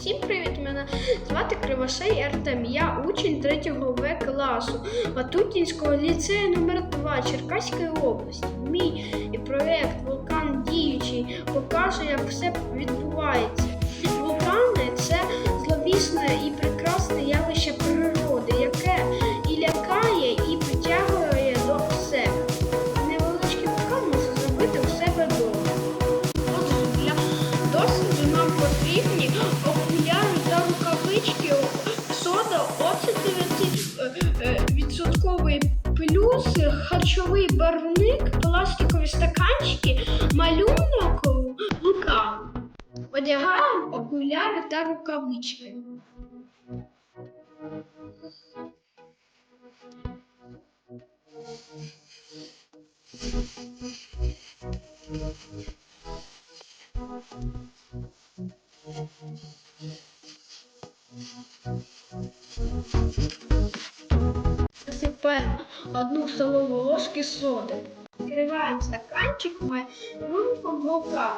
Всім привіт! Мене звати Кривошей Артем. Я учень 3 В класу Ватутінського ліцею номер 2 Черкаської області. Мій проєкт Вулкан діючий показує, як все відбувається. Вулкани це зловісне і прекрасне явище природи, яке і лякає, і притягує до себе. Невеличкий вулкан може зробити у себе вдома. Для досліду нам потрібні харчовий барвник, пластикові стаканчики, малюнок лука. Одягаємо окуляри та рукавички. Засипаємо одну столову ложки соди. Відкриваємо стаканчик малюнком лука.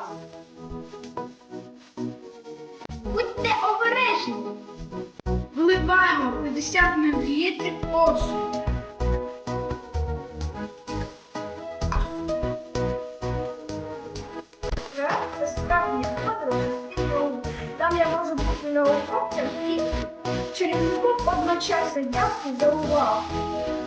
Будьте обережні. Вливаємо 50 мл посуду. Це справді подорож Там я можу бути науковцем і чарівником одночасно. Дякую за увагу.